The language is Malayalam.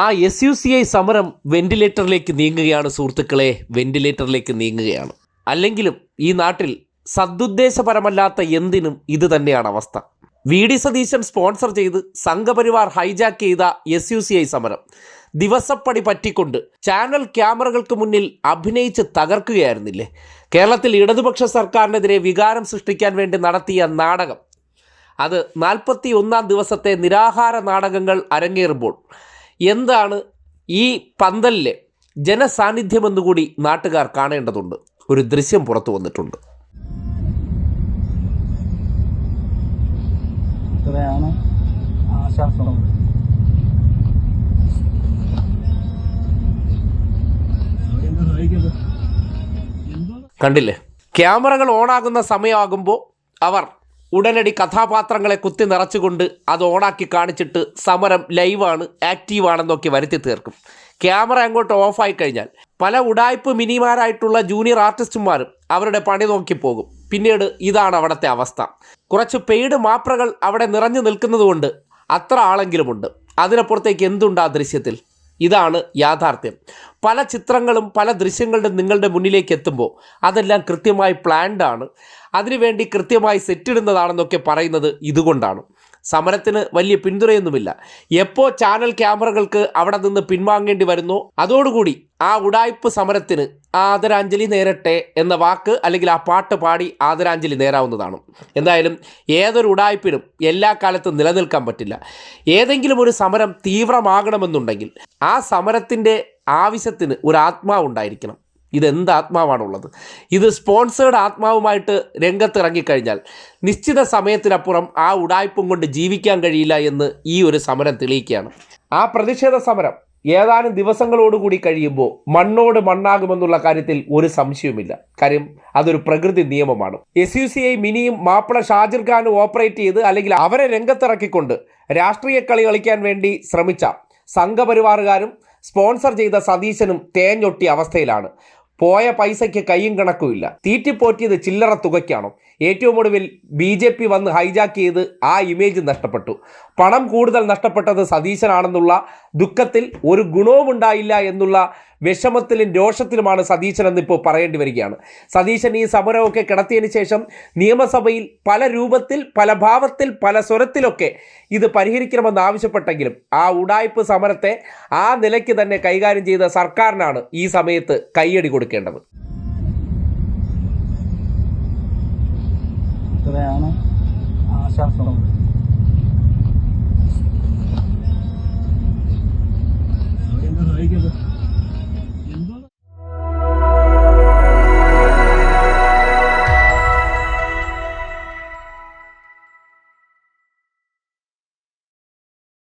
ആ എസ് യു സി ഐ സമരം വെന്റിലേറ്ററിലേക്ക് നീങ്ങുകയാണ് സുഹൃത്തുക്കളെ വെന്റിലേറ്ററിലേക്ക് നീങ്ങുകയാണ്. അല്ലെങ്കിലും ഈ നാട്ടിൽ സദുദ്ദേശപരമല്ലാത്ത എന്തിനും ഇത് തന്നെയാണ് അവസ്ഥ. വി ഡി സതീശൻ സ്പോൺസർ ചെയ്ത് സംഘപരിവാർ ഹൈജാക്ക് ചെയ്ത എസ് യു സി ഐ സമരം ദിവസപ്പടി പറ്റിക്കൊണ്ട് ചാനൽ ക്യാമറകൾക്ക് മുന്നിൽ അഭിനയിച്ച് തകർക്കുകയായിരുന്നില്ലേ? കേരളത്തിൽ ഇടതുപക്ഷ സർക്കാരിനെതിരെ വികാരം സൃഷ്ടിക്കാൻ വേണ്ടി നടത്തിയ നാടകം. അത് നാൽപ്പത്തി ഒന്നാം ദിവസത്തെ നിരാഹാര നാടകങ്ങൾ അരങ്ങേറുമ്പോൾ എന്താണ് ഈ പന്തലിലെ ജനസാന്നിധ്യമെന്നുകൂടി നാട്ടുകാർ കാണേണ്ടതുണ്ട്. ഒരു ദൃശ്യം പുറത്തു വന്നിട്ടുണ്ട്. ഇത്രയാണ് കണ്ടില്ലേ? ക്യാമറകൾ ഓണാകുന്ന സമയമാകുമ്പോൾ അവർ ഉടനടി കഥാപാത്രങ്ങളെ കുത്തി നിറച്ചുകൊണ്ട് അത് ഓണാക്കി കാണിച്ചിട്ട് സമരം ലൈവാണ് ആക്റ്റീവാണെന്നൊക്കെ വരുത്തി തീർക്കും. ക്യാമറ അങ്ങോട്ട് ഓഫായി കഴിഞ്ഞാൽ പല ഉടായ്പ് മിനിമാരായിട്ടുള്ള ജൂനിയർ ആർട്ടിസ്റ്റുമാരും അവരുടെ പണി നോക്കി പോകും. പിന്നീട് ഇതാണ് അവിടുത്തെ അവസ്ഥ. കുറച്ച് പെയ്ഡ് മാപ്രകൾ അവിടെ നിറഞ്ഞു നിൽക്കുന്നതുകൊണ്ട് അത്ര ആളെങ്കിലുമുണ്ട്. അതിനപ്പുറത്തേക്ക് എന്തുണ്ട് ആ ദൃശ്യത്തിൽ? ഇതാണ് യാഥാർത്ഥ്യം. പല ചിത്രങ്ങളും പല ദൃശ്യങ്ങളും നിങ്ങളുടെ മുന്നിലേക്ക് എത്തുമ്പോൾ അതെല്ലാം കൃത്യമായി പ്ലാൻഡ് ആണ്. അതിനുവേണ്ടി കൃത്യമായി സെറ്റിടുന്നതാണെന്നൊക്കെ പറയുന്നത് ഇതുകൊണ്ടാണ്. സമരത്തിന് വലിയ പിന്തുണയൊന്നുമില്ല. എപ്പോൾ ചാനൽ ക്യാമറകൾക്ക് അവിടെ നിന്ന് പിൻവാങ്ങേണ്ടി വരുന്നോ അതോടുകൂടി ആ ഉടായ്പ് സമരത്തിന് ആദരാഞ്ജലി നേരട്ടെ എന്ന വാക്ക് അല്ലെങ്കിൽ ആ പാട്ട് പാടി ആദരാഞ്ജലി നേരാവുന്നതാണ്. എന്തായാലും ഏതൊരു ഉടായ്പിനും എല്ലാ കാലത്തും നിലനിൽക്കാൻ പറ്റില്ല. ഏതെങ്കിലും ഒരു സമരം തീവ്രമാകണമെന്നുണ്ടെങ്കിൽ ആ സമരത്തിന്റെ ആവശ്യത്തിന് ഒരു ആത്മാവുണ്ടായിരിക്കണം ഇതെന്ത് ആത്മാവാണുള്ളത് ഇത് സ്പോൺസേഡ് ആത്മാവുമായിട്ട് രംഗത്തിറങ്ങിക്കഴിഞ്ഞാൽ നിശ്ചിത സമയത്തിനപ്പുറം ആ ഉടായ്പും കൊണ്ട് ജീവിക്കാൻ കഴിയില്ല എന്ന് ഈ ഒരു സമരം തെളിയിക്കുകയാണ്. ആ പ്രതിഷേധ സമരം ഏതാനും ദിവസങ്ങളോടുകൂടി കഴിയുമ്പോൾ മണ്ണോട് മണ്ണാകുമെന്നുള്ള കാര്യത്തിൽ ഒരു സംശയവുമില്ല. കാര്യം അതൊരു പ്രകൃതി നിയമമാണ്. എസ് യു സി ഐ മിനിയും മാപ്പിള ഷാജിർ ഖാനും ഓപ്പറേറ്റ് ചെയ്ത് അല്ലെങ്കിൽ അവരെ രംഗത്തിറക്കിക്കൊണ്ട് രാഷ്ട്രീയ കളി കളിക്കാൻ വേണ്ടി ശ്രമിച്ച സംഘപരിവാറുകാരും സ്പോൺസർ ചെയ്ത സതീശനും തേഞ്ഞൊട്ടിയ അവസ്ഥയിലാണ്. പോയ പൈസയ്ക്ക് കൈയും കണക്കുമില്ല. തീറ്റിപ്പോറ്റിയത് ചില്ലറ തുകയ്ക്കാണോ? ഏറ്റവും ഒടുവിൽ ബി ജെ പി വന്ന് ഹൈജാക്ക് ചെയ്ത് ആ ഇമേജ് നഷ്ടപ്പെട്ടു. പണം കൂടുതൽ നഷ്ടപ്പെട്ടത് സതീശനാണെന്നുള്ള ദുഃഖത്തിൽ ഒരു ഗുണവും ഉണ്ടായില്ല എന്നുള്ള വിഷമത്തിലും രോഷത്തിലുമാണ് സതീശൻ എന്നിപ്പോൾ പറയേണ്ടി വരികയാണ്. സതീശൻ ഈ സമരമൊക്കെ കിടത്തിയതിന് ശേഷം നിയമസഭയിൽ പല രൂപത്തിൽ പല ഭാവത്തിൽ പല സ്വരത്തിലൊക്കെ ഇത് പരിഹരിക്കണമെന്ന് ആവശ്യപ്പെട്ടെങ്കിലും ആ ഉടായ്പ് സമരത്തെ ആ നിലയ്ക്ക് തന്നെ കൈകാര്യം ചെയ്ത സർക്കാരിനാണ് ഈ സമയത്ത് കൈയടി കൊടുക്കേണ്ടത്. ആശാസ്ത്രം